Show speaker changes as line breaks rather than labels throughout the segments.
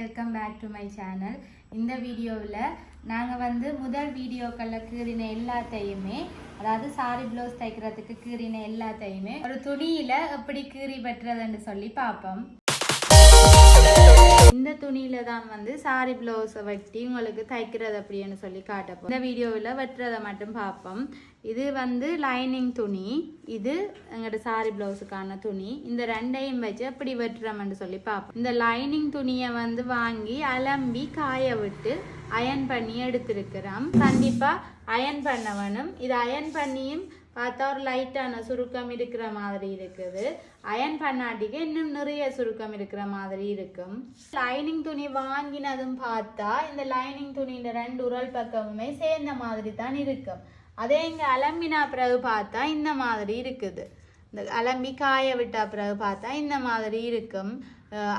Welcome back to my channel இந்த வீடியோவில் நாங்கள் வந்து முதல் வீடியோக்களில் கீறின எல்லாத்தையுமே அதாவது சாரி ப்ளவுஸ் தைக்கிறதுக்கு கீறின எல்லாத்தையுமே ஒரு துணியில் எப்படி கீறி வெட்டுறதுன்னு சொல்லி பார்ப்போம். இந்த துணியில தான் வந்து சாரி ப்ளவுஸை வெட்டி உங்களுக்கு தைக்கிறது அப்படின்னு சொல்லி காட்டப்போம் இந்த வீடியோவில் வெட்டுறதை மட்டும் பார்ப்போம். இது வந்து லைனிங் துணி. இது எங்களோட சாரி ப்ளவுஸுக்கான துணி. இந்த ரெண்டையும் வச்சு எப்படி வெட்டுறோம்னு சொல்லி பார்ப்போம். இந்த லைனிங் துணியை வந்து வாங்கி அலம்பி காய விட்டு அயன் பண்ணி எடுத்திருக்கிறோம். கண்டிப்பாக அயன் பண்ண வேணும் இது அயன் பண்ணியும் பார்த்தா ஒரு லைட்டான சுருக்கம் இருக்கிற மாதிரி இருக்குது. அயன் பண்ணாட்டிக்கு இன்னும் நிறைய சுருக்கம் இருக்கிற மாதிரி இருக்கும். லைனிங் துணி வாங்கினதும் பார்த்தா இந்த லைனிங் துணியின் ரெண்டு உரல் பக்கமுமே சேர்ந்த மாதிரி தான் இருக்கும். அதே இங்கே அலம்பினா பிறகு பார்த்தா இந்த மாதிரி இருக்குது. இந்த அலம்பி காய விட்டா பிறகு பார்த்தா இந்த மாதிரி இருக்கும்.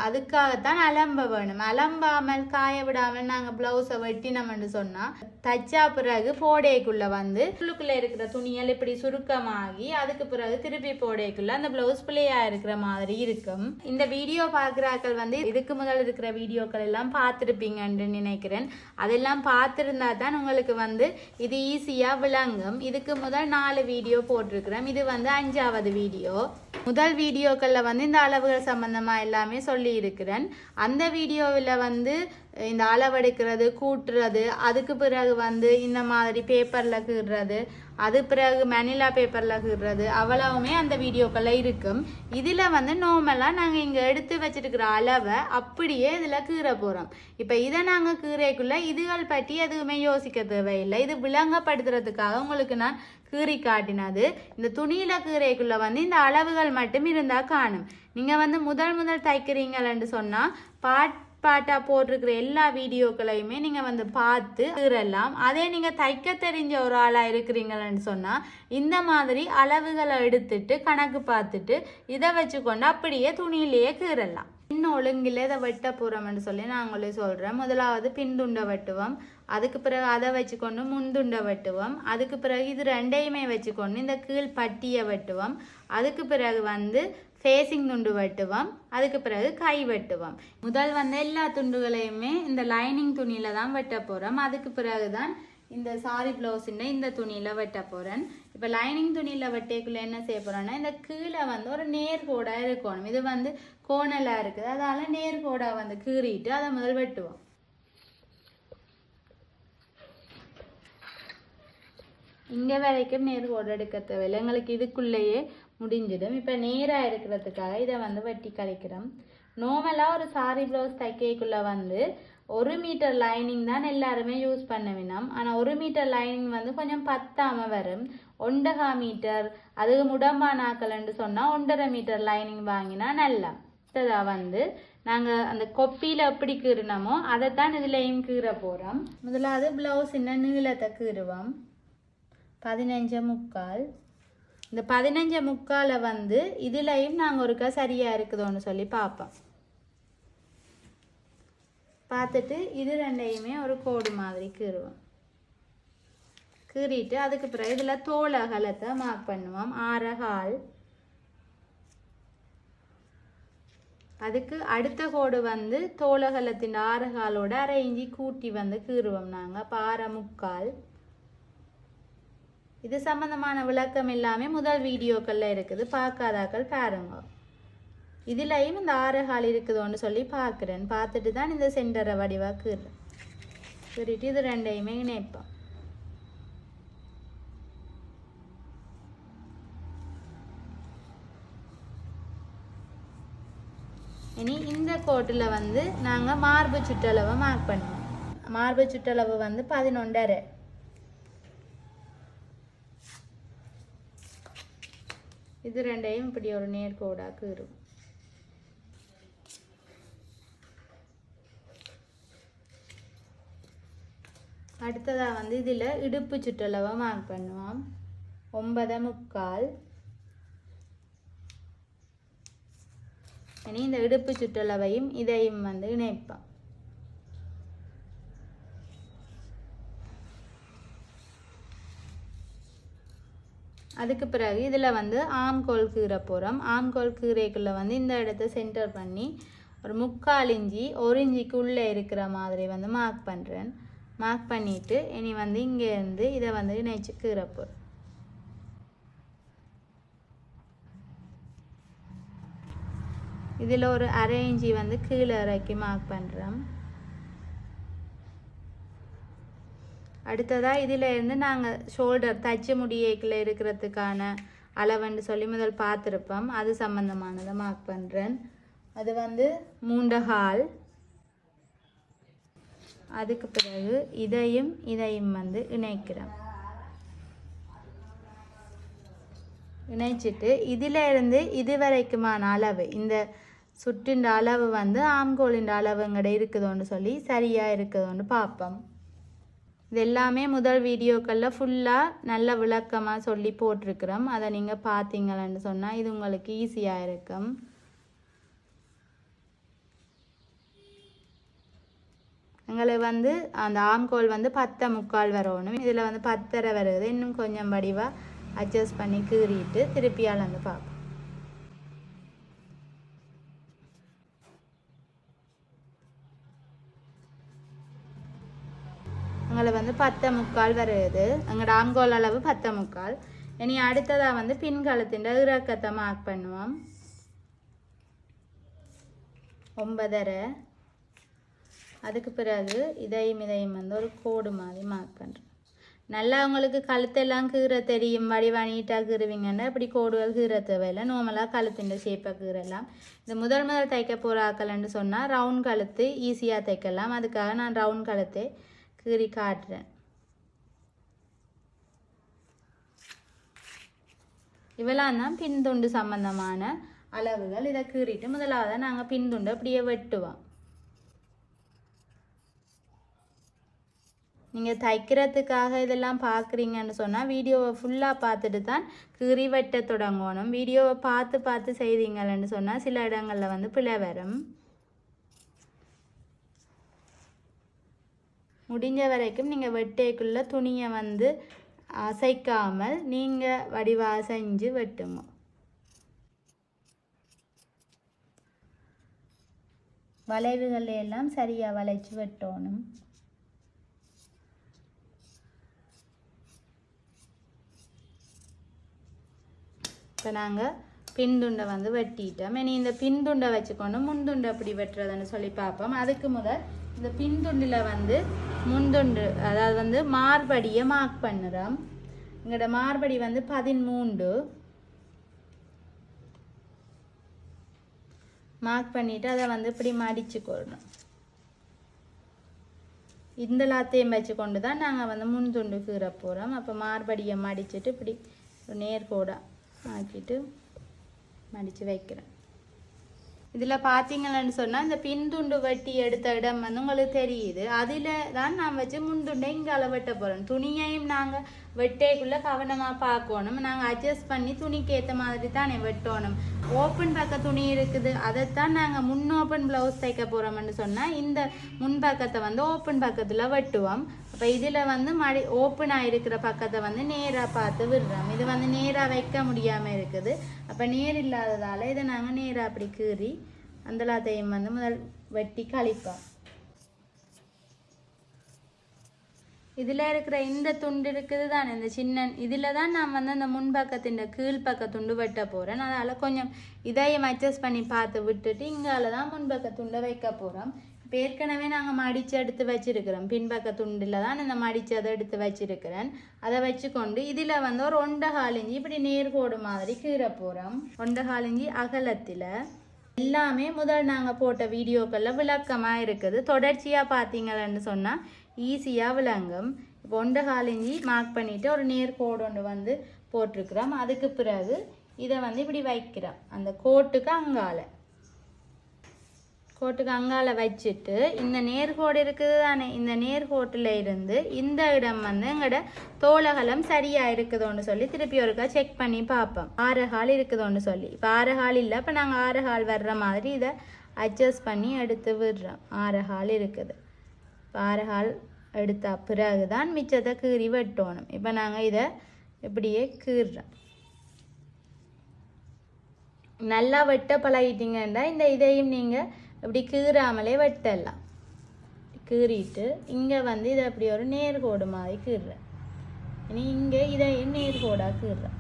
அதுக்காகத்தான் அலம்ப வேணும். அலம்பாமல் காய விடாமல் நாங்கள் ப்ளவுஸை வெட்டினோம்னு சொன்னால் தச்சா பிறகு போடைக்குள்ளே வந்து உள்ளுக்குள்ளே இருக்கிற துணியல் இப்படி சுருக்கமாகி அதுக்கு பிறகு திருப்பி போடைக்குள்ளே அந்த ப்ளவுஸ் பிள்ளையாக இருக்கிற மாதிரி இருக்கும். இந்த வீடியோ பார்க்குறாக்கள் வந்து இதுக்கு முதல் இருக்கிற வீடியோக்கள் எல்லாம் பார்த்துருப்பீங்கன்னு நினைக்கிறேன். அதெல்லாம் பார்த்துருந்தா தான் உங்களுக்கு வந்து இது ஈஸியாக விளங்கும். இதுக்கு முதல் நாலு வீடியோ போட்டிருக்கிறோம். இது வந்து அஞ்சாவது வீடியோ. முதல் வீடியோக்களில் வந்து இந்த அளவுகள் சம்மந்தமாக எல்லாமே சொல்லி இருக்கிறேன் அந்த வீடியோவில் வந்து இந்த அளவெடுக்கிறது கூட்டுறது அதுக்கு பிறகு வந்து இந்த மாதிரி பேப்பரில் கீடுறது அது பிறகு மெனிலா பேப்பரில் கீறுறது அவ்வளவுமே அந்த வீடியோக்களில் இருக்கும். இதில் வந்து நார்மலாக நாங்கள் இங்கே எடுத்து வச்சிருக்கிற அளவை அப்படியே இதில் கீற போகிறோம் இப்போ இதை நாங்கள் கீரைக்குள்ளே இதுகள் பற்றி எதுவுமே யோசிக்க தேவையில்லை. இது விளங்கப்படுத்துறதுக்காக உங்களுக்கு நான் கீறி காட்டினது. இந்த துணியில் கீரைக்குள்ளே வந்து இந்த அளவுகள் மட்டும் இருந்தால் காணும். நீங்கள் வந்து முதல் முதல் தைக்கிறீங்களன்னு சொன்னால் பாட் பாட்டா போட்டிருக்கிற எல்லா வீடியோக்களையுமே நீங்க வந்து பார்த்து கீறலாம் அதே நீங்க தைக்க தெரிஞ்ச ஒரு ஆளா இருக்கிறீங்களன்னு சொன்னா இந்த மாதிரி அளவுகளை எடுத்துட்டு கணக்கு பார்த்துட்டு இதை வச்சுக்கொண்டு அப்படியே துணியிலேயே கீறலாம். இன்னும் ஒழுங்கில் இதை வெட்ட போகிறோம்னு சொல்லி நான் உங்களுக்கு சொல்கிறேன் முதலாவது பின்துண்டை வெட்டுவோம். அதுக்கு பிறகு அதை வச்சுக்கொண்டு முன்துண்டை வெட்டுவோம். அதுக்கு பிறகு இது ரெண்டையுமே வச்சுக்கொண்டு இந்த கீழ் பட்டியை வெட்டுவோம். அதுக்கு பிறகு வந்து ஃபேஸிங் துண்டு வெட்டுவோம். அதுக்கு பிறகு கை வெட்டுவோம். முதல் வந்து எல்லா துண்டுகளையுமே இந்த லைனிங் துணியில தான் வெட்ட போகிறோம் அதுக்கு பிறகு தான் இந்த சாரி ப்ளவுஸுன்னு இந்த துணியில் வெட்ட போகிறேன் இப்போ லைனிங் துணியில் வெட்டக்குள்ளே என்ன செய்ய போகிறோன்னா இந்த கீழே வந்து ஒரு நேர்கோடாக இருக்கணும். இது வந்து கோணலாக இருக்குது. அதால் நேர்கோடாக வந்து கீறிட்டு அதை முதல் வெட்டுவோம். இங்கே வரைக்கும் நேர்கோடு எடுக்க தேவையில்லை. எங்களுக்கு இதுக்குள்ளேயே முடிஞ்சிடும். இப்போ நேராக இருக்கிறதுக்காக இதை வந்து வெட்டி கழிக்கிறோம். நார்மலாக ஒரு சாரி ப்ளவுஸ் தைக்கக்குள்ளே வந்து ஒரு மீட்டர் லைனிங் தான் எல்லாருமே யூஸ் பண்ண வேணும். ஆனால் ஒரு மீட்டர் லைனிங் வந்து கொஞ்சம் பத்தாமல் வரும். ஒண்டகா மீட்டர் அதுக்கு முடம்பா நாக்கல்னு சொன்னால் ஒன்றரை மீட்டர் லைனிங் வாங்கினா நல்லா. அடுத்ததாக வந்து நாங்கள் அந்த கொப்பியில் எப்படி கீறினோமோ அதைத்தான் இதுலேயும் கீற போகிறோம் முதலாவது ப்ளவுஸ் இன்னும் நீளத்தை கீறுவோம். பதினஞ்சு முக்கால். இந்த பதினஞ்சு முக்கால் வந்து இதுலையும் நாங்கள் ஒருக்கா சரியாக இருக்குதோன்னு சொல்லி பார்ப்போம் பார்த்துட்டு இது ரெண்டையுமே ஒரு கோடு மாதிரி கீறுவோம். கீறிட்டு அதுக்கு பிறகு இதில் தோல் அகலத்தை மார்க் பண்ணுவோம். ஆறகால் அதுக்கு அடுத்த கோடு வந்து தோலகலத்தின் ஆறகாலோட அரை இஞ்சி கூட்டி வந்து கீறுவோம் நாங்கள் பாறை முக்கால். இது சம்மந்தமான விளக்கம் எல்லாமே முதல் வீடியோக்களில் இருக்குது. பார்க்காதாக்கள் பாருங்க. இதுலயும் இந்த ஆறுகால் இருக்குதோன்னு சொல்லி பார்க்குறேன். பார்த்துட்டு தான் இந்த சென்டரை வடிவாக்குறேன் சொல்லிட்டு இது ரெண்டையுமே இணைப்போம். இனி இந்த கோட்டில் வந்து நாங்கள் மார்பு சுற்றளவை மார்க் பண்ணுவோம். மார்பு சுற்றளவு வந்து பதினொன்றரை. இது ரெண்டையும் இப்படி ஒரு நேர்கோடாக இருக்கும் அடுத்ததாக வந்து இதில் இடுப்பு சுற்றளவை மார்க் பண்ணுவோம். ஒன்பதை முக்கால். இனி இந்த இடுப்பு சுற்றளவையும் இதையும் வந்து இணைப்போம். அதுக்கு பிறகு இதில் வந்து ஆம்கோல் கீரை போகிறோம் ஆம்கோல் கீரைக்குள்ளே வந்து இந்த இடத்த சென்டர் பண்ணி ஒரு முக்கால் இஞ்சி ஒரு இஞ்சிக்கு உள்ளே இருக்கிற மாதிரி வந்து மார்க் பண்ணுறேன் மார்க் பண்ணிவிட்டு இனி வந்து இங்கேருந்து இதை வந்து இணைச்சு போகிறோம் இதில் ஒரு அரை இஞ்சி வந்து கீழே இறக்கி மார்க் பண்ணுறோம் அடுத்ததாக இதில் இருந்து நாங்கள் ஷோல்டர் தச்சு முடியக்கில் இருக்கிறதுக்கான அளவுன்னு சொல்லி முதல் பார்த்துருப்போம். அது சம்மந்தமானதை மார்க் பண்ணுறேன் அது வந்து மூண்டகால் அதுக்கு பிறகு இதையும் இதையும் வந்து இணைக்கிறேன் இணைச்சிட்டு இதிலிருந்து இது வரைக்குமான அளவு இந்த சுற்றின்ற அளவு வந்து ஆம்கோலின் அளவுங்கட இருக்குதோன்னு சொல்லி சரியாக இருக்குதோன்னு பார்ப்போம். இது எல்லாமே முதல் வீடியோக்களில் ஃபுல்லாக நல்ல விளக்கமாக சொல்லி போட்டிருக்கிறோம். அதை நீங்கள் பார்த்தீங்களன்னு சொன்னால் இது உங்களுக்கு ஈஸியாக இருக்கும். எங்களுக்கு வந்து அந்த ஆம்கோல் வந்து பத்தை முக்கால் வரணும். இதில் வந்து பத்தரை வருது. இன்னும் கொஞ்சம் வடிவாக அட்ஜஸ்ட் பண்ணி கீறிட்டு திருப்பியால் வந்து பார்ப்போம். எங்களை வந்து பத்தை முக்கால் வருது எங்களோட ஆம்கோல் அளவு பத்தை முக்கால். இனி அடுத்ததாக வந்து பின்கலத்தின் இறக்கத்தை மார்க் பண்ணுவோம். ஒன்பதரை. அதுக்கு பிறகு இதையும் இதையும் வந்து ஒரு கோடு மாதிரி மார்க் பண்ணுறேன் நல்லா உங்களுக்கு கழுத்தெல்லாம் கீற தெரியும். வடிவா நீட்டாக கீறுவீங்கன்னா இப்படி கோடுகள் கீற தேவையில்லை. நார்மலாக கழுத்தின் ஷேப்பை கீறலாம். இது முதல் முதல் தைக்க போகிற ஆக்கலன்னு சொன்னால் ரவுண்ட் கழுத்து ஈஸியாக தைக்கலாம். அதுக்காக நான் ரவுண்ட் கழுத்தே கீறி காட்டுறேன். இவெல்லாம் தான் பின்துண்டு சம்பந்தமான அளவுகள். இதை கீறிட்டு முதலாவது நாங்கள் பின்துண்டு அப்படியே வெட்டுவோம். நீங்கள் தைக்கிறதுக்காக இதெல்லாம் பார்க்குறீங்கன்னு சொன்னால் வீடியோவை ஃபுல்லாக பார்த்துட்டு தான் கீறி வெட்ட தொடங்கணும். வீடியோவை பார்த்து பார்த்து செய்தீங்கன்னு சொன்னால் சில இடங்களில் வந்து பிழை வரும். முடிஞ்ச வரைக்கும் நீங்கள் வெட்டைக்குள்ளே துணியை வந்து அசைக்காமல் நீங்கள் வடிவா செஞ்சு வெட்டுமோ வளைவுகளை எல்லாம் சரியாக வளைச்சு வெட்டணும். இப்போ நாங்கள் பின்துண்டை வந்து வெட்டிட்டோம். இனி இந்த பின்துண்டை வச்சுக்கொண்டு முன்துண்டை எப்படி வெட்டுறதுன்னு சொல்லி பார்ப்போம். அதுக்கு முதல் இந்த பின்துண்டில் வந்து முன்துண்டு அதாவது வந்து மார்படியை மார்க் பண்ணுறோம். எங்களோட மார்படி வந்து பதிமூண்டு மார்க் பண்ணிவிட்டு அதை வந்து இப்படி மடிச்சுக்கொள்ளணும் இந்த லாத்தையும் வச்சு கொண்டு தான் நாங்கள் வந்து முன்துண்டு கீற போகிறோம் அப்போ மார்படியை மடிச்சுட்டு இப்படி நேர்கோடாக ஆக்கிட்டு மடித்து வைக்கிறேன் இதில் பார்த்தீங்கன்னு சொன்னால் இந்த பின்துண்டு வெட்டி எடுத்த இடம் வந்து உங்களுக்கு தெரியுது. அதில் தான் நான் வச்சு முன்துண்டை இங்கே வெட்ட போகிறோம் துணியையும் நாங்கள் வெட்டேக்குள்ளே கவனமாக பார்க்கணும். நாங்கள் அட்ஜஸ்ட் பண்ணி துணிக்கு ஏற்ற மாதிரி தானே வெட்டணும். ஓப்பன் பக்க துணி இருக்குது. அதைத்தான் நாங்கள் முன் ஓப்பன் ப்ளவுஸ் தைக்க போகிறோம்னு சொன்னால் இந்த முன் பக்கத்தை வந்து ஓப்பன் பக்கத்தில் வெட்டுவோம். அப்ப இதில் வந்து மடி ஓப்பனாக இருக்கிற பக்கத்தை வந்து நேராக பார்த்து விடுறோம். இது வந்து நேராக வைக்க முடியாமல் இருக்குது. அப்போ நேர் இல்லாததால் இதை நாங்கள் நேராக அப்படி கீறி அந்தலாத்தையும் வந்து முதல் வெட்டி கழிப்போம். இதில் இருக்கிற இந்த துண்டு இருக்குது தானே இந்த சின்ன இதில் தான் நான் வந்து அந்த முன்பக்கத்தின் கீழ்ப்பக்க துண்டு வெட்ட போகிறேன் அதனால் கொஞ்சம் இதையும் அட்ஜஸ்ட் பண்ணி பார்த்து விட்டுட்டு இங்கால தான் முன்பக்க துண்டை வைக்க போகிறோம் இப்போ ஏற்கனவே நாங்கள் மடித்து எடுத்து வச்சிருக்கிறோம். பின்பக்க துண்டில் தான் இந்த மடித்து அதை எடுத்து வச்சிருக்கிறேன். அதை வச்சுக்கொண்டு இதில் வந்து ஒரு ஒண்டை காலிஞ்சி இப்படி நேர்கோடு மாதிரி கீரை போகிறோம் ஒண்டை அகலத்தில். எல்லாமே முதல் நாங்கள் போட்ட வீடியோக்களில் விளக்கமாக இருக்குது. தொடர்ச்சியாக பார்த்தீங்களன்னு சொன்னால் ஈஸியாக விளங்கும். இப்போ ஒண்டை மார்க் பண்ணிவிட்டு ஒரு நேர்கோடு ஒன்று வந்து போட்டிருக்கிறோம். அதுக்கு பிறகு இதை வந்து இப்படி வைக்கிறோம். அந்த கோட்டுக்கு அங்கால. கோட்டுக்கு அங்கால வச்சுட்டு இந்த நேர்கோடு இருக்குது தானே இந்த நேர்கோட்டில் இருந்து இந்த இடம் வந்து எங்களோட தோலகலம் சரியாக இருக்குதோன்னு சொல்லி திருப்பி ஒருக்கா செக் பண்ணி பார்ப்போம். ஆறு ஹால் இருக்குதோன்னு சொல்லி. இப்போ ஆறு ஹால் இல்லை இப்போ நாங்கள் ஆறு ஹால் வர்ற மாதிரி இதை அட்ஜஸ்ட் பண்ணி எடுத்து விடுறோம். ஆறு ஹால் இருக்குது. இப்போ ஆறு ஹால் எடுத்த பிறகு தான் மிச்சத்தை கீறி வெட்டணும். இப்போ நாங்கள் இதை இப்படியே கீறுறோம். நல்லா வெட்ட பழகிட்டீங்கன்னா இந்த இதையும் நீங்கள் இப்படி கீறாமலே வெட்டலாம். கீறிட்டு இங்கே வந்து இதை அப்படி ஒரு நேர்கோடு மாதிரி கீறுறேன். இனி இங்கே இதை நேர்கோடாக கீறுறேன்.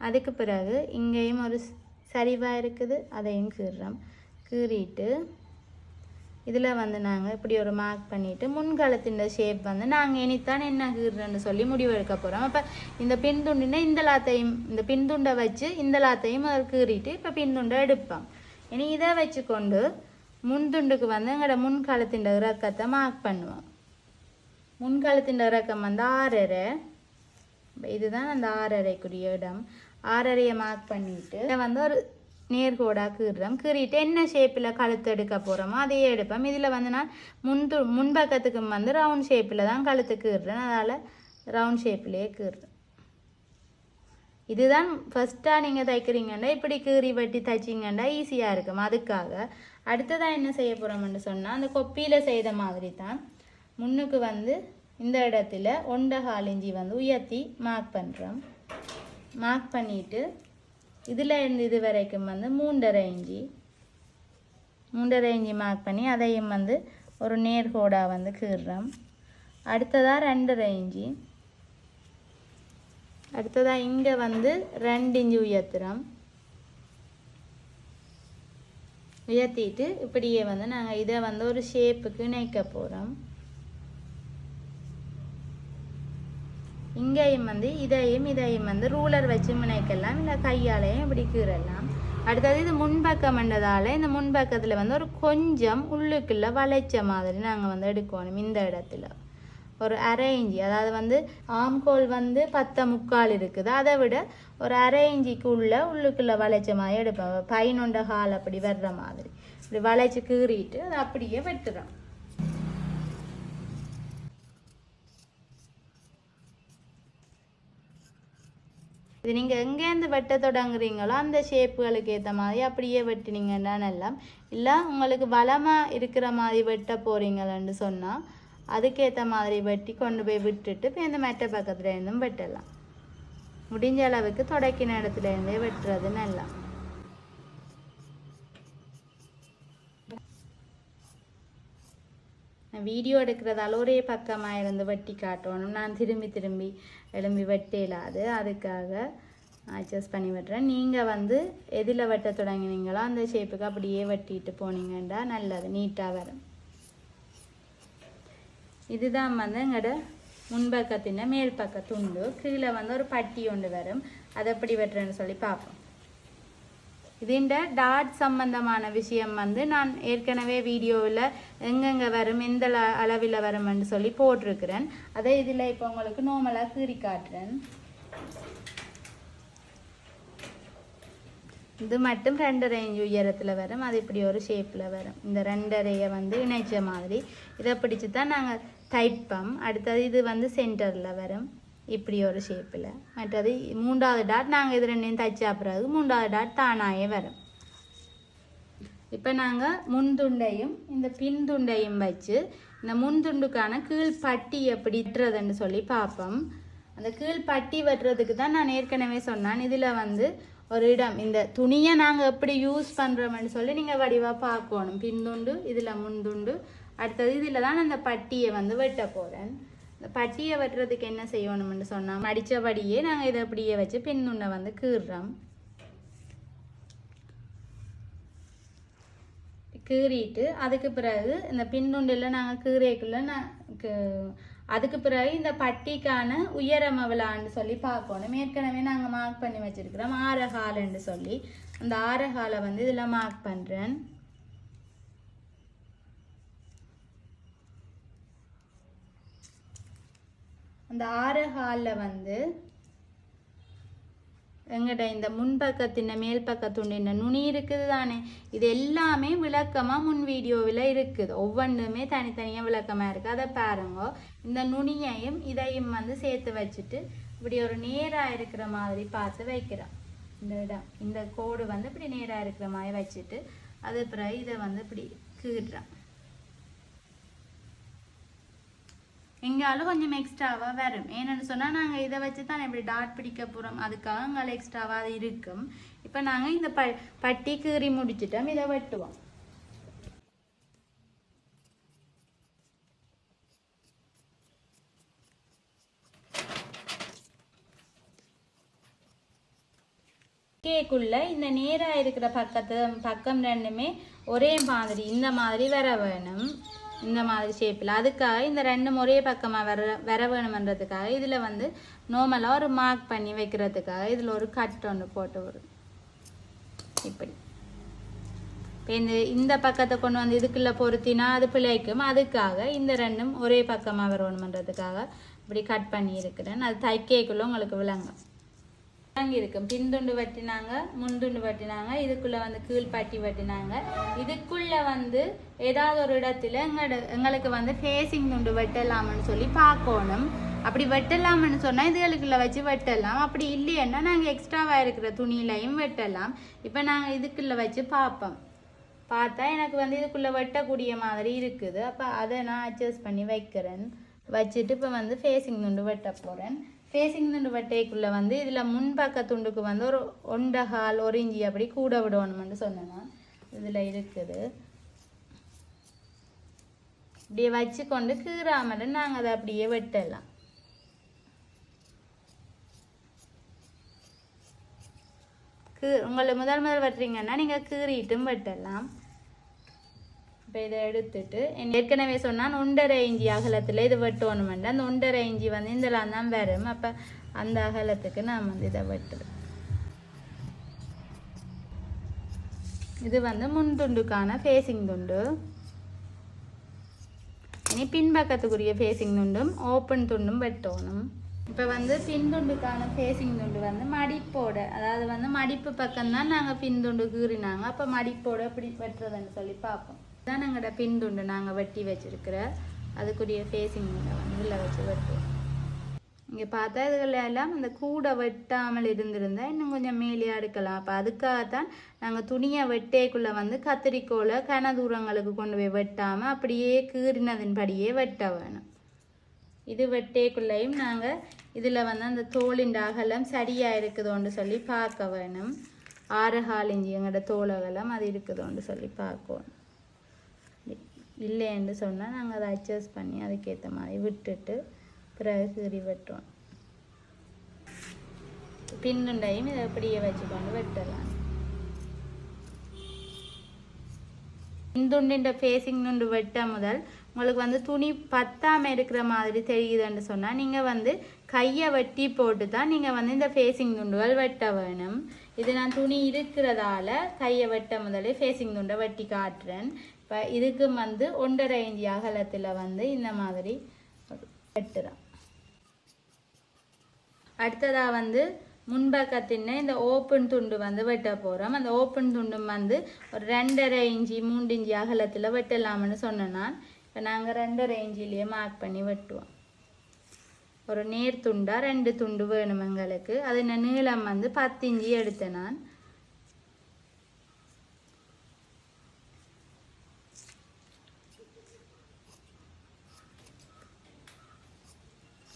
அதுக்கு பிறகு இங்கேயும் ஒரு சரிவாக இருக்குது அதையும் கீறுறோம் கீறிட்டு இதில் வந்து நாங்கள் இப்படி ஒரு மார்க் பண்ணிவிட்டு முன்காலத்தின் ஷேப் வந்து நாங்கள் இனித்தான் என்ன கீறுறேன்னு சொல்லி முடிவெடுக்க போகிறோம் அப்போ இந்த பின்துண்டினா இந்த லாத்தையும் இந்த பின்துண்டை வச்சு இந்த லாத்தையும் அதை கீறிட்டு இப்போ பின்துண்டை எடுப்போம். இனி இதை வச்சு கொண்டு முன்துண்டுக்கு வந்து எங்களோட முன்காலத்தின் இறக்கத்தை மார்க் பண்ணுவோம். முன்காலத்தின் இறக்கம் வந்து ஆறரை. இதுதான் அந்த ஆறரைக்குரிய இடம். ஆறரையை மார்க் பண்ணிவிட்டு வந்து ஒரு நேர்கோடாக கீறுறோம். கீறிட்டு என்ன ஷேப்பில் கழுத்து எடுக்க போகிறோமோ அதையே எடுப்போம். இதில் வந்து நான் முன்து முன்பக்கத்துக்கு வந்து ரவுண்ட் ஷேப்பில் தான் கழுத்து கீறுறேன். அதனால் ரவுண்ட் ஷேப்லேயே கீறுறேன் இதுதான் ஃபஸ்ட்டாக நீங்கள் தைக்கிறீங்கன்னா இப்படி கீறி வெட்டி தைச்சிங்கன்னா ஈஸியாக இருக்கும். அதுக்காக அடுத்ததாக என்ன செய்ய போகிறோம்னு சொன்னால் அந்த கொப்பியில் செய்த மாதிரி தான் முன்னுக்கு வந்து இந்த இடத்துல ஒண்டை கால் இஞ்சி வந்து உயர்த்தி மார்க் பண்ணுறோம் மார்க் பண்ணிவிட்டு இதில் இருந்து இது வரைக்கும் வந்து மூன்றரை இஞ்சி. மூன்றரை இஞ்சி மார்க் பண்ணி அதையும் வந்து ஒரு நேர்கோடாக வந்து கீறுறோம் அடுத்ததாக ரெண்டரை இஞ்சி. அடுத்ததாக இங்கே வந்து ரெண்டு இஞ்சி உயர்த்துறோம். உயர்த்திட்டு இப்படியே வந்து நாங்கள் இதை வந்து ஒரு ஷேப்புக்கு இணைக்க போகிறோம் இங்கேயும் வந்து இதையும் இதையும் வந்து ரூலர் வச்சு முனைக்கலாம் இல்லை கையாலையும் இப்படி கீறலாம். அடுத்தது இது முன்பக்கம்ன்றதால இந்த முன்பக்கத்தில் வந்து ஒரு கொஞ்சம் உள்ளுக்குள்ள வளைச்ச மாதிரி நாங்கள் வந்து எடுக்கணும் இந்த இடத்துல. ஒரு அரை இஞ்சி அதாவது வந்து ஆம்கோல் வந்து பத்த முக்கால் இருக்குது. அதை விட ஒரு அரை இஞ்சிக்கு உள்ள உள்ளுக்குள்ள வளைச்ச மாதிரி எடுப்போம். பையனொண்ட கால் அப்படி வர்ற மாதிரி. இப்படி வளைச்சு கீறிட்டு அதை அப்படியே வெட்டுறோம். இது நீங்கள் எங்கேருந்து வெட்ட தொடங்குறீங்களோ அந்த ஷேப்புகளுக்கு ஏற்ற மாதிரி அப்படியே வெட்டினீங்கன்னா நல்லா. இல்லை உங்களுக்கு வளமாக இருக்கிற மாதிரி வெட்ட போகிறீங்களன்னு சொன்னால் அதுக்கேற்ற மாதிரி வெட்டி கொண்டு போய் விட்டுட்டு இப்போ இந்த மெட்டை பக்கத்துலேருந்தும் வெட்டலாம். முடிஞ்ச அளவுக்கு தொடக்கின இடத்துலேருந்தே வெட்டுறது நல்லா. வீடியோ எடுக்கிறதால ஒரே பக்கமாக இருந்து வெட்டி காட்டணும். நான் திரும்பி திரும்பி எழும்பி வெட்டலாது அதுக்காக அட்ஜஸ்ட் பண்ணி வெட்டுறேன். நீங்கள் வந்து எதில் வெட்ட தொடங்கினீங்களோ அந்த ஷேப்புக்கு அப்படியே வெட்டிட்டு போனீங்கன்னா நல்லது. நீட்டாக வரும். இதுதான் வந்து எங்களோட முன்பக்கத்தின மேல் பக்க துண்டு. கீழே வந்து ஒரு பட்டி ஒன்று வரும். அதை எப்படி வெட்டுறேன்னு சொல்லி பார்ப்போம். இதுண்ட டாட் சம்பந்தமான விஷயம் வந்து நான் ஏற்கனவே வீடியோவில் எங்கெங்கே வரும் எந்த அளவில் வரும்னு சொல்லி போட்டிருக்கிறேன். அதை இதில் இப்போ உங்களுக்கு நார்மலாக கீறி காட்டுறேன். இது மட்டும் ரெண்டரை இன்ச் உயரத்தில் வரும் அது இப்படி ஒரு ஷேப்பில் வரும். இந்த ரெண்டரையை வந்து இணைச்ச மாதிரி. இதை பிடிச்சி தான் நாங்கள் தைப்போம் அடுத்தது இது வந்து சென்டரில் வரும். இப்படி ஒரு ஷேப்பில் மற்றது மூன்றாவது டாட் நாங்கள் இது ரெண்டையும் தைச்சா பிறகு மூன்றாவது டாட் தானாயே வரும். இப்போ நாங்கள் முன்துண்டையும் இந்த பின்துண்டையும் வச்சு இந்த முன்துண்டுக்கான கீழ் பட்டி எப்படி வெட்டுறதுன்னு சொல்லி பார்ப்போம். அந்த கீழ் பட்டி வெட்டுறதுக்கு தான் நான் ஏற்கனவே சொன்னேன். இதில் வந்து ஒரு இடம் இந்த துணியை நாங்கள் எப்படி யூஸ் பண்ணுறோம்னு சொல்லி நீங்கள் வடிவாக பார்க்கணும். பின்துண்டு இதில் முன்துண்டு அடுத்தது இதில் தான் அந்த பட்டியை வந்து வெட்ட போகிறேன் இந்த பட்டியை வெட்டுறதுக்கு என்ன செய்யணும்னு சொன்னால் மடித்தபடியே நாங்கள் இதை அப்படியே வச்சு பின்னுண்ணை வந்து கீறுறோம் கீறிட்டு அதுக்கு பிறகு இந்த பின்னுண்டில் நாங்கள் கீரைக்குள்ளே நான் அதுக்கு பிறகு இந்த பட்டிக்கான உயரம் எவ்வளான்னு சொல்லி பார்க்கணும். ஏற்கனவே நாங்கள் மார்க் பண்ணி வச்சுருக்கிறோம். ஆரகாலன்னு சொல்லி. அந்த ஆரகாலை வந்து இதில் மார்க் பண்ணுறேன் அந்த ஆறு ஹாலில் வந்து எங்கிட்ட இந்த முன்பக்கத்தின் மேல் பக்கத்துண்டின நுனி இருக்குது தானே. இது எல்லாமே விளக்கமாக முன் வீடியோவில் இருக்குது. ஒவ்வொன்றுமே தனித்தனியாக விளக்கமாக இருக்குது அதை பாருங்க. இந்த நுனியையும் இதையும் வந்து சேர்த்து வச்சுட்டு இப்படி ஒரு நேராக இருக்கிற மாதிரி பார்த்து வைக்கிறோம். இந்த இடம். இந்த கோடு வந்து இப்படி நேராக இருக்கிற மாதிரி வச்சுட்டு அது பிறகு இதை வந்து இப்படி கீறுறோம் எங்காலும் கொஞ்சம் எக்ஸ்ட்ராவாக வரும். ஏன்னு சொன்னால் நாங்கள் இதை வச்சு தான் இப்படி டாட் பிடிக்க போகிறோம் அதுக்காக எங்களை எக்ஸ்ட்ராவாக அது இருக்கும். இப்போ நாங்கள் இந்த ப பட்டி கீறி முடிச்சிட்டோம். இதை வெட்டுவோம். கேக்குள்ள இந்த நேராக இருக்கிற பக்கத்து பக்கம் ரெண்டுமே ஒரே மாதிரி இந்த மாதிரி வர வேணும். இந்த மாதிரி ஷேப்பில் அதுக்காக இந்த ரெண்டும் ஒரே பக்கமாக வர வர வேணுமன்றதுக்காக இதில் வந்து நார்மலாக ஒரு மார்க் பண்ணி வைக்கிறதுக்காக இதில் ஒரு கட் ஒன்று போட்டு வரும் இப்படி. இப்போ இந்த இந்த பக்கத்தை கொண்டு வந்து இதுக்குள்ளே பொருத்தினா அது பிழைக்கும். அதுக்காக இந்த ரெண்டும் ஒரே பக்கமாக வரணுமன்றதுக்காக இப்படி கட் பண்ணி இருக்கிறேன். அது தைக்கக்குள்ளே உங்களுக்கு விளங்கும். விளங்கி இருக்கும் பின்துண்டு வெட்டினாங்க முன்துண்டு வெட்டினாங்க இதுக்குள்ள வந்து கீழ்பாட்டி வெட்டினாங்க. இதுக்குள்ள வந்து ஏதாவது ஒரு இடத்துல எங்களோட எங்களுக்கு வந்து ஃபேஸிங் துண்டு வெட்டலாம்னு சொல்லி பார்க்கணும். அப்படி வெட்டலாம்னு சொன்னால் இதுகளுக்குள்ள வச்சு வெட்டலாம். அப்படி இல்லையன்னா நாங்கள் எக்ஸ்ட்ராவாக இருக்கிற துணியிலையும் வெட்டலாம். இப்போ நாங்கள் இதுக்குள்ள வச்சு பார்ப்போம். பார்த்தா எனக்கு வந்து இதுக்குள்ளே வெட்டக்கூடிய மாதிரி இருக்குது. அப்போ அதை நான் அட்ஜஸ்ட் பண்ணி வைக்கிறேன். வச்சுட்டு இப்போ வந்து ஃபேஸிங் துண்டு வெட்ட போகிறேன் ஃபேஸிங் துண்டு வட்டைக்குள்ளே வந்து இதில் முன்பக்க துண்டுக்கு வந்து ஒரு ஒண்டகால் ஒரு இஞ்சி அப்படி கூட விடணும்னு சொன்னேன்னா இதில் இருக்குது. இப்படியே வச்சு கொண்டு கீறாமல் நாங்கள் அதை அப்படியே வெட்டலாம். கீ உங்களை முதல் முதல் வெட்டுறீங்கன்னா நீங்கள் கீறிட்டும் வெட்டலாம். இப்போ இதை எடுத்துட்டு ஏற்கனவே சொன்னால் ஒன்றரை இஞ்சி அகலத்தில் இது வெட்டணுமெண்டு அந்த ஒன்றரை இஞ்சி வந்து இதெல்லாம் தான் வரும். அப்போ அந்த அகலத்துக்கு நான் வந்து இதை வெட்டுறேன் இது வந்து முன் துண்டுக்கான ஃபேஸிங் துண்டு. இனி பின்பக்கத்துக்குரிய ஃபேஸிங் துண்டும் ஓப்பன் துண்டும் வெட்டணும். இப்போ வந்து பின்துண்டுக்கான ஃபேஸிங் துண்டு வந்து மடிப்போட அதாவது வந்து மடிப்பு பக்கம்தான் நாங்கள் பின்துண்டு கீறினாங்க. அப்போ மடிப்போட எப்படி வெட்டுறதுன்னு சொல்லி பார்ப்போம். தான் எங்களோட பின்துண்டு நாங்கள் வெட்டி வச்சிருக்கிற. அதுக்குரிய ஃபேஸிங் வந்து இதில் வச்சு வெட்டுவோம். இங்கே பார்த்தா இதுகள் எல்லாம் இந்த கூடை வெட்டாமல் இருந்திருந்தால் இன்னும் கொஞ்சம் மேலே அடுக்கலாம். அப்போ அதுக்காகத்தான் நாங்கள் துணியை வெட்டேக்குள்ளே வந்து கத்திரிக்கோலை கன தூரங்களுக்கு கொண்டு போய் வெட்டாமல் அப்படியே கீறினதின்படியே வெட்ட வேணும். இது வெட்டேக்குள்ளேயும் நாங்கள் இதில் வந்து அந்த தோலின் அகலம் சரியாக இருக்குதோன்னு சொல்லி பார்க்க வேணும். ஆறு கால் இஞ்சி எங்களோட தோல் அகலம் அது இருக்குதோன்னு சொல்லி பார்க்கணும். இல்லைன்னு சொன்னால் நாங்கள் அதை அட்ஜஸ்ட் பண்ணி அதுக்கேற்ற மாதிரி விட்டுட்டு பிறகு கீறி வெட்டுவோம். பின்னுண்டையும் இதை அப்படியே வச்சுக்கொண்டு வெட்டலாம். இந்துண்டின்ற ஃபேஸிங் நுண்டு வெட்ட முதல் உங்களுக்கு வந்து துணி பத்தாமல் இருக்கிற மாதிரி தெரியுதுன்னு சொன்னால் நீங்கள் வந்து கையை வெட்டி போட்டு தான் நீங்கள் வந்து இந்த ஃபேஸிங் துண்டுகள் வெட்ட வேணும். இது நான் துணி இருக்கிறதால கையை வெட்ட முதலே ஃபேஸிங் துண்டை வெட்டி காட்டுறேன். இப்போ இதுக்கு வந்து ஒன்றரை இஞ்சி அகலத்தில் வந்து இந்த மாதிரி வெட்டுறோம். அடுத்ததாக வந்து முன்பக்கத்தின்னு இந்த ஓப்பன் துண்டு வந்து வெட்ட போகிறோம் அந்த ஓப்பன் துண்டும் வந்து ஒரு ரெண்டரை இஞ்சி மூன்று இஞ்சி அகலத்தில் வெட்டலாம்னு சொன்னேன் நான். இப்போ நாங்கள் ரெண்டரை இஞ்சிலேயே மார்க் பண்ணி வெட்டுவோம். ஒரு நேர் துண்டாக ரெண்டு துண்டு வேணும் எங்களுக்கு. அது நான் நீளம் வந்து பத்து இஞ்சி எடுத்தேன் நான்.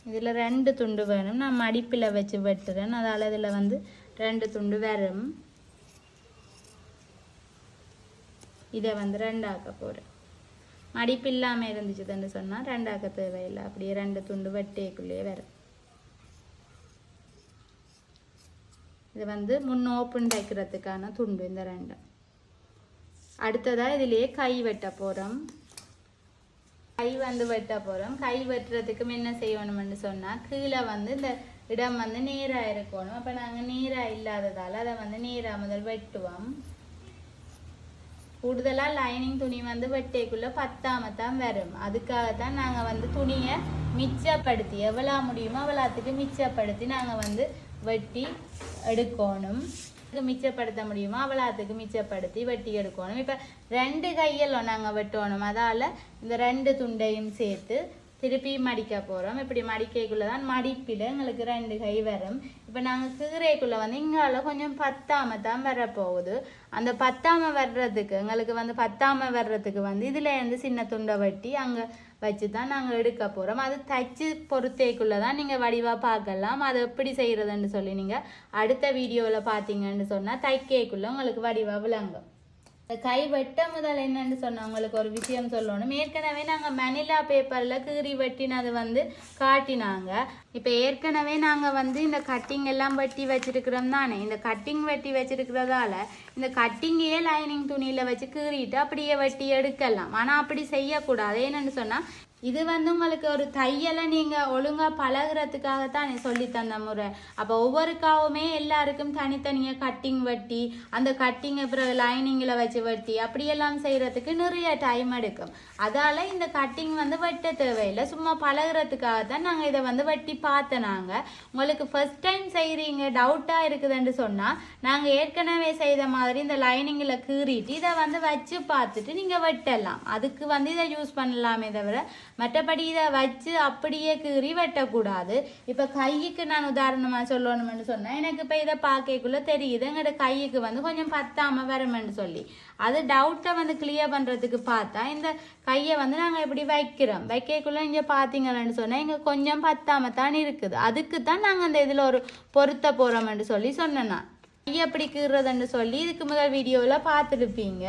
இதில் ரெண்டு துண்டு வேணும். நான் மடிப்பில் வச்சு வெட்டுறேன். அதால் இதில் வந்து ரெண்டு துண்டு வரும். இதை வந்து ரெண்டாக்க போகிறேன் மடிப்பு இல்லாமல் இருந்துச்சுதுன்னு சொன்னால் ரெண்டாக்க தேவையில்லை. அப்படியே ரெண்டு துண்டு வெட்டேக்குள்ளேயே வரும். இது வந்து முன் ஓப்பன் தைக்கிறதுக்கான துண்டு இந்த ரெண்டும் அடுத்ததாக இதிலேயே கை வெட்ட போகிறோம் கை வந்து வெட்ட போகிறோம் கை வெட்டுறதுக்கும் என்ன செய்யணும்னு சொன்னால் கீழே வந்து இந்த இடம் வந்து நேராக இருக்கணும். அப்போ நாங்கள் நேராக இல்லாததால் அதை வந்து நேராக முதல் வெட்டுவோம். கூடுதலாக லைனிங் துணி வந்து வெட்டைக்குள்ளே பத்தாம தான் வரும். அதுக்காக தான் நாங்கள் வந்து துணியை மிச்சப்படுத்தி எவ்வளோ முடியுமோ அவ்வளோத்துக்கு மிச்சப்படுத்தி நாங்கள் வந்து வெட்டி எடுக்கணும். மிச்சப்படுத்த முடியுமோ? அவ்வளோத்துக்கு மிச்சப்படுத்தி வெட்டி எடுக்கணும். இப்போ ரெண்டு கையில் நாங்கள் வெட்டணும். அதால் இந்த ரெண்டு துண்டையும் சேர்த்து திருப்பி மடிக்க போகிறோம் இப்படி மடிக்கைக்குள்ளே தான் மடிப்பில் எங்களுக்கு ரெண்டு கை வரும். இப்போ நாங்கள் கீரைக்குள்ளே வந்து இங்கால கொஞ்சம் பத்தாம தான் வரப்போகுது. அந்த பத்தாம வர்றதுக்கு எங்களுக்கு வந்து பத்தாம வர்றதுக்கு வந்து இதில் இருந்து சின்ன துண்டை வெட்டி அங்கே வச்சு தான் நாங்கள் எடுக்க போகிறோம் அது தைச்சு பொறுத்தேக்குள்ளே தான் நீங்கள் வடிவாக பார்க்கலாம். அது எப்படி செய்கிறதுன்னு சொல்லி நீங்கள் அடுத்த வீடியோவில் பார்த்தீங்கன்னு சொன்னால் தைக்கேக்குள்ளே உங்களுக்கு வடிவாக விளங்கும். கை வெட்ட முதல் என்னன்னு சொன்ன உங்களுக்கு ஒரு விஷயம் சொல்லணும். ஏற்கனவே நாங்கள் மணிலா பேப்பரில் கீறி வெட்டினது வந்து காட்டினாங்க. இப்போ ஏற்கனவே நாங்கள் வந்து இந்த கட்டிங் எல்லாம் வெட்டி வச்சிருக்கிறோம் தானே? இந்த கட்டிங் வெட்டி வச்சிருக்கிறதால இந்த கட்டிங்கையே லைனிங் துணியில் வச்சு கீறிட்டு அப்படியே வெட்டி எடுக்கலாம். ஆனால் அப்படி செய்யக்கூடாது. என்னன்னு சொன்னால் இது வந்து உங்களுக்கு ஒரு தையலை நீங்கள் ஒழுங்காக பழகுறதுக்காகத்தான் சொல்லி தந்த முறை. அப்போ ஒவ்வொருக்காவுமே எல்லாருக்கும் தனித்தனியாக கட்டிங் வெட்டி அந்த கட்டிங் அப்புறம் லைனிங்கில் வச்சு வெட்டி அப்படியெல்லாம் செய்கிறதுக்கு நிறைய டைம் எடுக்கும். அதால் இந்த கட்டிங் வந்து வெட்ட தேவையில்லை. சும்மா பழகுறதுக்காகத்தான் நாங்கள் இதை வந்து வெட்டி பார்த்தோம் நாங்கள் உங்களுக்கு ஃபர்ஸ்ட் டைம் செய்கிறீங்க டவுட்டாக இருக்குதுன்னு சொன்னால் நாங்கள் ஏற்கனவே செய்த மாதிரி இந்த லைனிங்கில் கீறிட்டு இதை வந்து வச்சு பார்த்துட்டு நீங்கள் வெட்டலாம். அதுக்கு வந்து இதை யூஸ் பண்ணலாமே தவிர மற்றபடி இதை வச்சு அப்படியே கீறி வெட்டக்கூடாது. இப்போ கைக்கு நான் உதாரணமாக சொல்லணும்னு சொன்னேன். எனக்கு இப்போ இதை பார்க்கக்குள்ளே தெரியுது. எங்களோட கைக்கு வந்து கொஞ்சம் பத்தாமல் வரமென்னு சொல்லி. அது டவுட்டை வந்து கிளியர் பண்ணுறதுக்கு பார்த்தா இந்த கையை வந்து நாங்கள் இப்படி வைக்கிறோம். வைக்கக்குள்ளே இங்கே பார்த்தீங்கன்னு சொன்னால் இங்கே கொஞ்சம் பத்தாமல் தான் இருக்குது. அதுக்கு தான் நாங்கள் அந்த இதில் ஒரு பொருத்த போகிறோம்னு சொல்லி சொன்னேன் நான். கை அப்படி கீறுறதுன்னு சொல்லி இதுக்கு முதல் வீடியோவில் பார்த்துருப்பீங்க.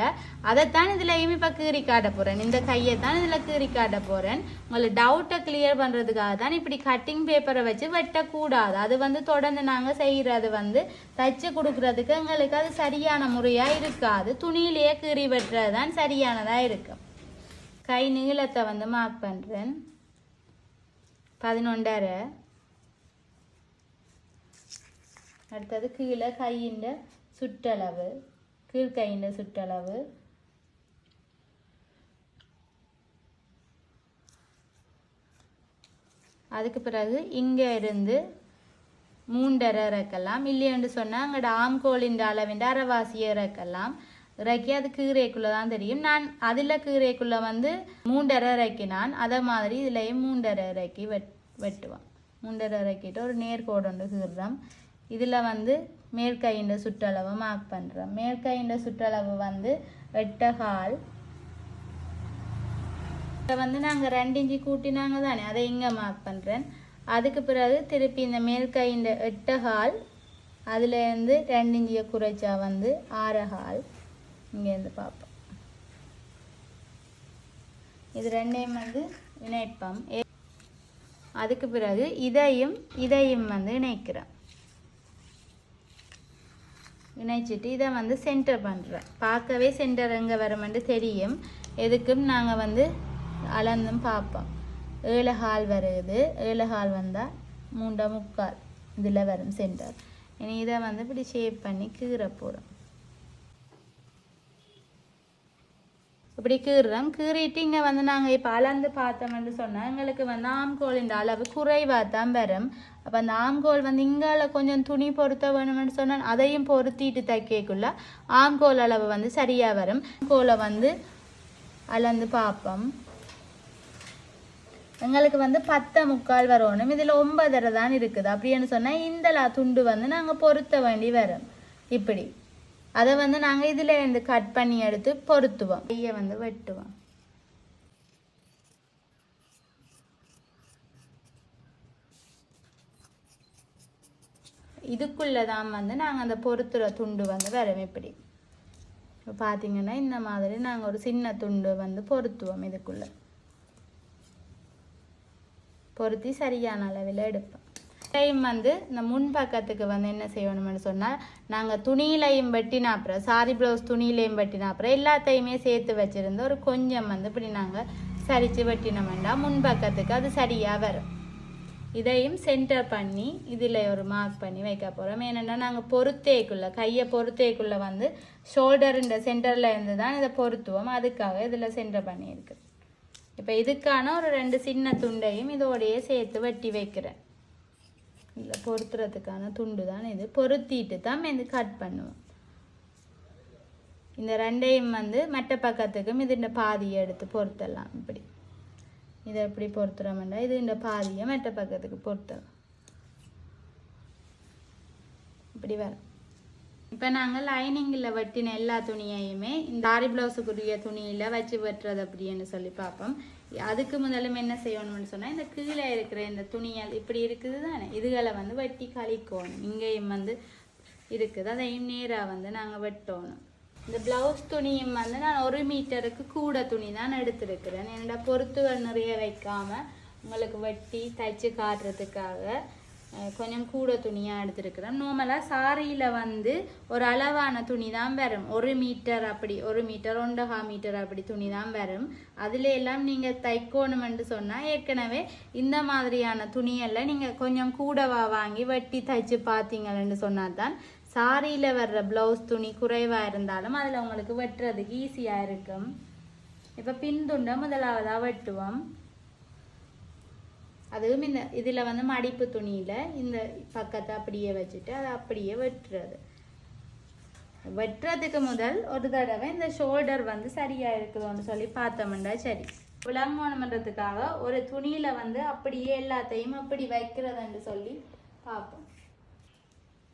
அதைத்தான் இதுலையும் இப்போ கீறி காட்ட போகிறேன் இந்த கையை தான் இதில் கீறி காட்ட போகிறேன் உங்களை டவுட்டை கிளியர் பண்ணுறதுக்காக தான் இப்படி கட்டிங் பேப்பரை வச்சு வெட்டக்கூடாது. அது வந்து தொடர்ந்து நாங்கள் செய்கிறது வந்து தைச்சு கொடுக்குறதுக்கு எங்களுக்கு அது சரியான முறையாக இருக்காது. துணியிலேயே கீறி வெட்டுறது தான் சரியானதாக இருக்கும். கை நீளத்தை வந்து மார்க் பண்ணுறேன் பதினொன்றரை. அடுத்தது கீழே கையின் சுற்றளவு கீழ்கையின் சுற்றளவு அதுக்கு பிறகு இங்கே இருந்து மூண்டரை இறக்கலாம். இல்லையென்று சொன்னால் அங்கே ஆம்கோலின் அளவின் அரைவாசியை இறக்கலாம். இறக்கி அது கீரைக்குள்ளே தான் தெரியும். நான் அதில் கீரைக்குள்ளே வந்து மூண்டரை இறக்கினான். அதை மாதிரி இதுலேயும் மூண்டரை இறக்கி வெட் வெட்டுவான். மூண்டரை இறக்கிட்டு ஒரு நேர்கோடு ஒன்று கீறுறோம் இதில் வந்து மேற்கையின் சுற்றளவு மார்க் பண்ணுறோம் மேற்கையின் சுற்றளவு வந்து எட்டகால் இதை வந்து நாங்கள் ரெண்டு இஞ்சி கூட்டினாங்க தானே அதை இங்கே மார்க் பண்ணுறேன் அதுக்கு பிறகு திருப்பி இந்த மேற்கையின் எட்டகால் அதுலேருந்து ரெண்டு இஞ்சியை குறைச்சா வந்து ஆறகால். இங்கேருந்து பார்ப்போம். இது ரெண்டையும் வந்து இணைப்போம். ஏ- அதுக்கு பிறகு இதையும் இதையும் வந்து இணைக்கிறோம். இணைச்சிட்டு இதை வந்து சென்டர் பண்ணுறேன் பார்க்கவே சென்டர் எங்கே வருமென்று தெரியும். எதுக்கும் நாங்கள் வந்து அளந்தும் பார்ப்போம். ஏழு ஹால் வருது. ஏழு ஹால் வந்தால் மூண்டை முக்கால் இதில் வரும் சென்டர் இனி இதை வந்து இப்படி ஷேப் பண்ணி கீரை போகிறோம் இப்படி கீறுறோம். கீறிட்டு இங்கே வந்து நாங்கள் இப்போ அளந்து பார்த்தோம்னு சொன்னால் எங்களுக்கு வந்து ஆம்கோலின் அளவு குறைவாக தான் வரும். அப்போ அந்த ஆம்கோல் வந்து இங்கால கொஞ்சம் துணி பொருத்த வேணும்னு சொன்னால் அதையும் பொருத்திட்டு தைக்கக்குள்ள ஆம்கோல் அளவு வந்து சரியாக வரும். ஆம்கோலை வந்து அளந்து பார்ப்போம். எங்களுக்கு வந்து பத்தை முக்கால் வரணும். இதில் ஒன்பதரை தான் இருக்குது. அப்படின்னு சொன்னால் இந்த துண்டு வந்து நாங்கள் பொருத்த வேண்டி வரும். இப்படி. அதை வந்து நாங்கள் இதில் இருந்து கட் பண்ணி எடுத்து பொருத்துவோம். கையை வந்து வெட்டுவோம். இதுக்குள்ளே தான் வந்து நாங்கள் அந்த பொருத்துகிற துண்டு வந்து வரும் இப்படி இப்போ பார்த்தீங்கன்னா இந்த மாதிரி நாங்கள் ஒரு சின்ன துண்டு வந்து பொருத்துவோம் இதுக்குள்ளே. பொருத்தி சரியான அளவில் எடுப்போம். டைம் வந்து இந்த முன் பக்கத்துக்கு வந்து என்ன செய்யணும்னு சொன்னால் நாங்கள் துணியிலையும் வெட்டினா அப்புறம் சாரி ப்ளவுஸ் துணியிலையும் வெட்டினா அப்புறம் எல்லாத்தையுமே சேர்த்து வச்சுருந்து ஒரு கொஞ்சம் வந்து இப்படி நாங்கள் சரித்து வெட்டினோம்னா முன் பக்கத்துக்கு அது சரியாக வரும். இதையும் சென்டர் பண்ணி இதில் ஒரு மார்க் பண்ணி வைக்க போகிறோம் ஏன்னா நாங்கள் பொருத்தேக்குள்ளே கையை பொருத்தேக்குள்ளே வந்து ஷோல்டருன்ற சென்டரில் இருந்து தான் இதை பொருத்துவோம். அதுக்காக இதில் சென்டர் பண்ணியிருக்கு. இப்போ இதுக்கான ஒரு ரெண்டு சின்ன துண்டையும் இதோடையே சேர்த்து வெட்டி வைக்கிறேன். இல்லை பொருத்துறதுக்கான துண்டு தான் இது. பொருத்திட்டு தான் இது கட் பண்ணுவோம். இந்த ரெண்டையும் வந்து மற்ற பக்கத்துக்கும் இது இந்த பாதியை எடுத்து பொருத்தலாம். இப்படி. இதை எப்படி பொருத்துறோம்னா இது இந்த பாதியை மற்ற பக்கத்துக்கு பொருத்தலாம். இப்படி வரும். இப்போ நாங்கள் லைனிங்கில் வெட்டின எல்லா துணியையுமே இந்த ஆரி ப்ளவுஸுக்குரிய துணியில் வச்சு வெட்டுறது அப்படின்னு சொல்லி பார்ப்போம். அதுக்கு முதலும் என்ன செய்யணும்னு சொன்னால் இந்த கீழே இருக்கிற இந்த துணியால் இப்படி இருக்குது தானே இதுகளை வந்து வெட்டி கழிக்கணும். இங்கேயும் வந்து இருக்குது. அதையும் நேராக வந்து நாங்கள் வெட்டணும். இந்த ப்ளவுஸ் துணியும் வந்து நான் ஒரு மீட்டருக்கு கூட துணி தான் எடுத்திருக்கிறேன். என்னோட பொறுத்துகள் நிறைய வைக்காமல் உங்களுக்கு வெட்டி தைச்சு காட்டுறதுக்காக கொஞ்சம் கூட துணியாக எடுத்திருக்கிறேன் நார்மலாக சாரியில் வந்து ஒரு அளவான துணி தான் வரும். ஒரு மீட்டர் அப்படி ஒரு மீட்டர் ஒன்றகா மீட்டர் அப்படி துணி தான் வரும். அதில் எல்லாம் நீங்கள் தைக்கணுமென்று சொன்னால் ஏற்கனவே இந்த மாதிரியான துணியெல்லாம் நீங்கள் கொஞ்சம் கூடவா வாங்கி வெட்டி தைச்சு பார்த்தீங்கன்னு சொன்னால் தான் சாரியில் வர்ற ப்ளவுஸ் துணி குறைவாக இருந்தாலும் அதில் உங்களுக்கு வெட்டுறதுக்கு ஈஸியாக இருக்கும். இப்போ பின்துண்டை முதலாவதாக வெட்டுவோம். அதுவும் இந்த இதில் வந்து மடிப்பு துணியில் இந்த பக்கத்தை அப்படியே வச்சுட்டு அதை அப்படியே வெட்டுறது. வெட்டுறதுக்கு முதல் ஒரு தடவை இந்த ஷோல்டர் வந்து சரியாக இருக்குதோன்னு சொல்லி பார்த்தோம்னா சரி. விளங்கணுன்றதுக்காக ஒரு துணியில் வந்து அப்படியே எல்லாத்தையும் அப்படி வைக்கிறதுன்னு சொல்லி பார்ப்போம்.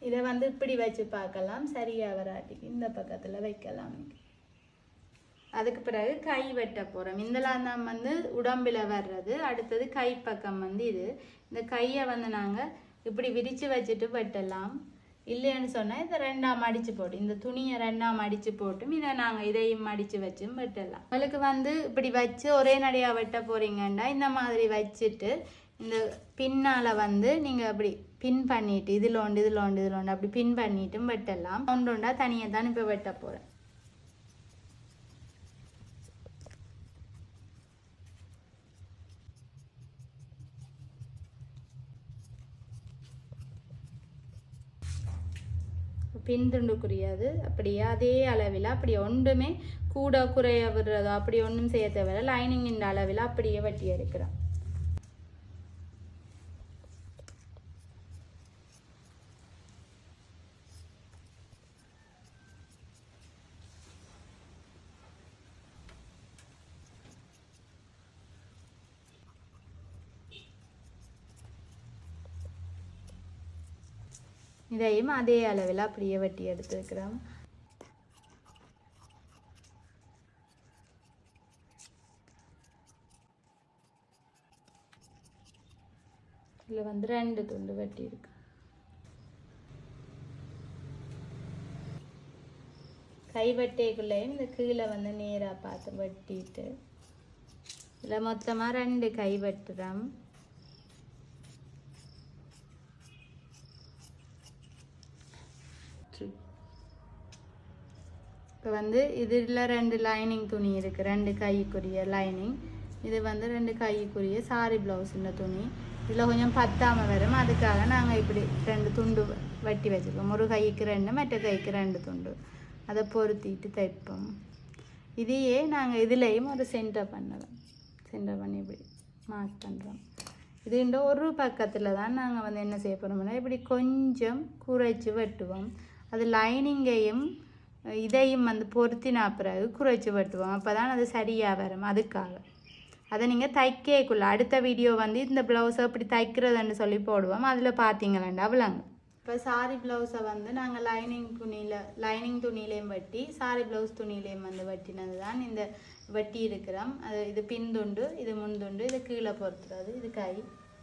இதை வந்து இப்படி வச்சு பார்க்கலாம். சரியாக வராட்டிக்கு இந்த பக்கத்தில் வைக்கலாம். அதுக்கு பிறகு கை வெட்ட போகிறோம் இந்தலாம் தான் வந்து உடம்பில் வர்றது. அடுத்தது கை பக்கம் வந்து இது. இந்த கையை வந்து நாங்கள் இப்படி விரித்து வச்சுட்டு வெட்டலாம். இல்லைன்னு சொன்னால் இதை ரெண்டாம் மடித்து போட்டு இந்த துணியை ரெண்டாம் மடித்து போட்டும் இதை நாங்கள் இதையும் மடித்து வச்சும் வெட்டலாம். உங்களுக்கு வந்து இப்படி வச்சு ஒரே நடையாக வெட்ட போகிறீங்கன்னா இந்த மாதிரி வச்சுட்டு இந்த பின்னால் வந்து நீங்கள் அப்படி பின் பண்ணிட்டு இதில் ஒன்று இதில் ஒன்று இதில் ஒன்று அப்படி பின் பண்ணிட்டும் வெட்டலாம். ஒன்று ஒன்றா தனியாக தான் இப்போ வெட்ட போகிறேன் பின்துண்டுக்குரியது அப்படியே அதே அளவில் அப்படி ஒன்றுமே கூட குறைய விடுறதோ அப்படி ஒன்றும் செய்ய தேவையில்ல. லைனிங்கின் அளவில் அப்படியே வட்டி எடுக்கிறோம் இதையும் அதே அளவில் அப்படியே வெட்டி எடுத்துருக்கிறோம் இதில் வந்து ரெண்டு துண்டு வெட்டி இருக்கு கைவட்டைக்குள்ளேயும் இந்த கீழே வந்து நேராக பார்த்து வெட்டிட்டு இதில் மொத்தமாக ரெண்டு கை இப்போ வந்து இதில் ரெண்டு லைனிங் துணி இருக்குது ரெண்டு கைக்குரிய லைனிங் இது வந்து ரெண்டு கைக்குரிய சாரி ப்ளவுஸுன்ற துணி. இதில் கொஞ்சம் பத்தாமல் வரும். அதுக்காக நாங்கள் இப்படி ரெண்டு துண்டு வெட்டி வச்சுருக்கோம். ஒரு கைக்கு ரெண்டு மற்ற கைக்கு ரெண்டு துண்டு. அதை பொருத்திட்டு தைப்போம். இதையே நாங்கள் இதுலேயும் ஒரு சென்டர் பண்ணலாம் சென்டர் பண்ணி இப்படி மார்க் பண்ணுறோம் இது ஒரு பக்கத்தில் தான் நாங்கள் வந்து என்ன செய்ய போகிறோம்னா இப்படி கொஞ்சம் குறைச்சி வெட்டுவோம். அது லைனிங்கையும் இதையும் வந்து பொருத்தினா பிறகு குறைச்சி படுத்துவோம் அப்போ தான் அது சரியாக வரும். அதுக்காக. அதை நீங்கள் தைக்கக்குள்ள. அடுத்த வீடியோ வந்து இந்த ப்ளவுஸை இப்படி தைக்கிறதுன்னு சொல்லி போடுவோம். அதில் பார்த்தீங்களாண்டா அவ்வளோங்க இப்போ சாரி ப்ளவுஸை வந்து நாங்கள் லைனிங் துணியில் லைனிங் துணியிலையும் வெட்டி சாரி ப்ளவுஸ் துணியிலையும் வந்து வெட்டினது தான் இந்த வெட்டி இருக்கிறோம். அது இது பின் துண்டு இது முன் துண்டு இது கீழே பொறுத்துறது இது கை.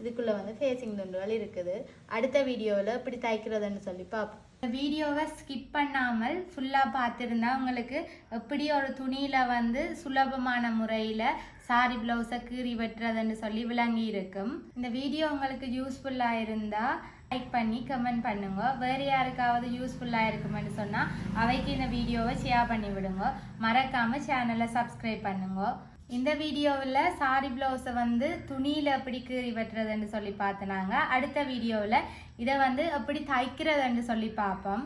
இதுக்குள்ளே வந்து ஃபேஸிங் துண்டுகள் இருக்குது. அடுத்த வீடியோவில் இப்படி தைக்கிறதுன்னு சொல்லி பார்ப்போம். வீடியோவை ஸ்கிப் பண்ணாமல் ஃபுல்லாக பார்த்துருந்தா உங்களுக்கு எப்படி ஒரு துணியில் வந்து சுலபமான முறையில் சாரி ப்ளவுஸை கீறி வெட்டுறதுன்னு சொல்லி விளங்கி இருக்கும். இந்த வீடியோ உங்களுக்கு யூஸ்ஃபுல்லாக இருந்தால் லைக் பண்ணி கமெண்ட் பண்ணுங்க. வேறு யாருக்காவது யூஸ்ஃபுல்லாக இருக்குமென்னு சொன்னால் அவைக்கு இந்த வீடியோவை ஷேர் பண்ணி விடுங்க. மறக்காமல் சேனலை சப்ஸ்கிரைப் பண்ணுங்க. இந்த வீடியோவில் சாரி ப்ளவுஸை வந்து துணியில் எப்படி கீறி வெட்டுறதுன்னு சொல்லி பார்த்துனாங்க. அடுத்த வீடியோவில் இதை வந்து எப்படி தைக்கிறதுன்னு சொல்லி பார்ப்போம்.